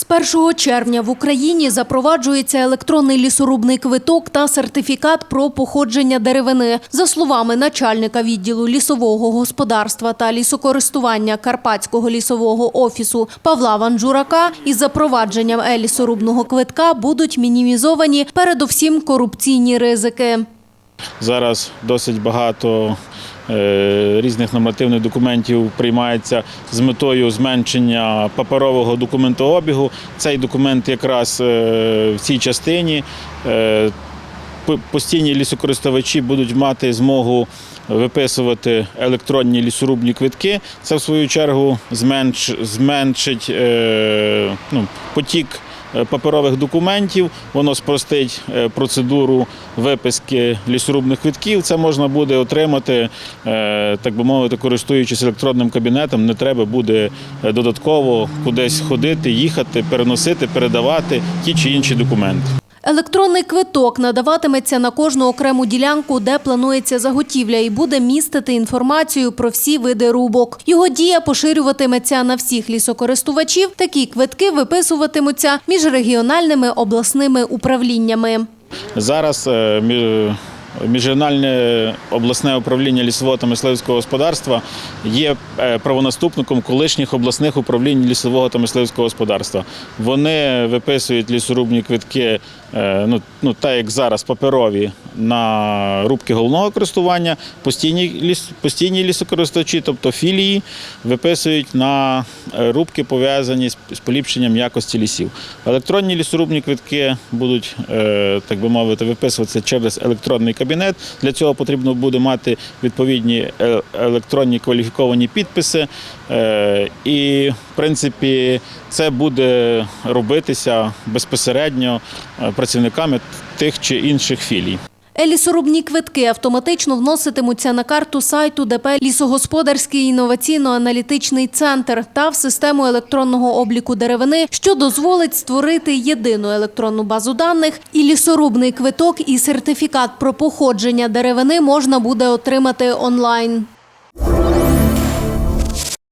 З 1 червня в Україні запроваджується електронний лісорубний квиток та сертифікат про походження деревини. За словами начальника відділу лісового господарства та лісокористування Карпатського лісового офісу Павла Ванджурака, із запровадженням е-лісорубного квитка будуть мінімізовані передовсім корупційні ризики. Зараз досить багато різних нормативних документів приймається з метою зменшення паперового документообігу. Цей документ якраз е, в цій частині. е, Постійні лісокористувачі будуть мати змогу виписувати електронні лісорубні квитки. Це в свою чергу зменш, зменшить е, ну, потік е, паперових документів, воно спростить е, процедуру виписки лісорубних квитків. Це можна буде отримати, е, так би мовити, користуючись електронним кабінетом. Не треба буде е, додатково кудись ходити, їхати, переносити, передавати ті чи інші документи. Електронний квиток надаватиметься на кожну окрему ділянку, де планується заготівля, і буде містити інформацію про всі види рубок. Його дія поширюватиметься на всіх лісокористувачів. Такі квитки виписуватимуться між регіональними обласними управліннями. Зараз е, Міжрегіональне обласне управління лісового та мисливського господарства є е, правонаступником колишніх обласних управлінь лісового та мисливського господарства. Вони виписують лісорубні квитки, е, ну, ну так як зараз паперові на рубки головного користування. Постійні ліс, постійні лісокористувачі, тобто філії, виписують на е, рубки, пов'язані з, з поліпшенням якості лісів. Електронні лісорубні квитки будуть, так би мовити, виписуватися через електронний кабінет. Для цього потрібно буде мати відповідні е, електронні кваліфіковані підписи. Е, І, в принципі, це буде робитися безпосередньо е, працівниками тих чи інших філій. Е-лісорубні квитки автоматично вноситимуться на карту сайту ДП «Лісогосподарський інноваційно-аналітичний центр» та в систему електронного обліку деревини, що дозволить створити єдину електронну базу даних. І лісорубний квиток і сертифікат про походження деревини можна буде отримати онлайн.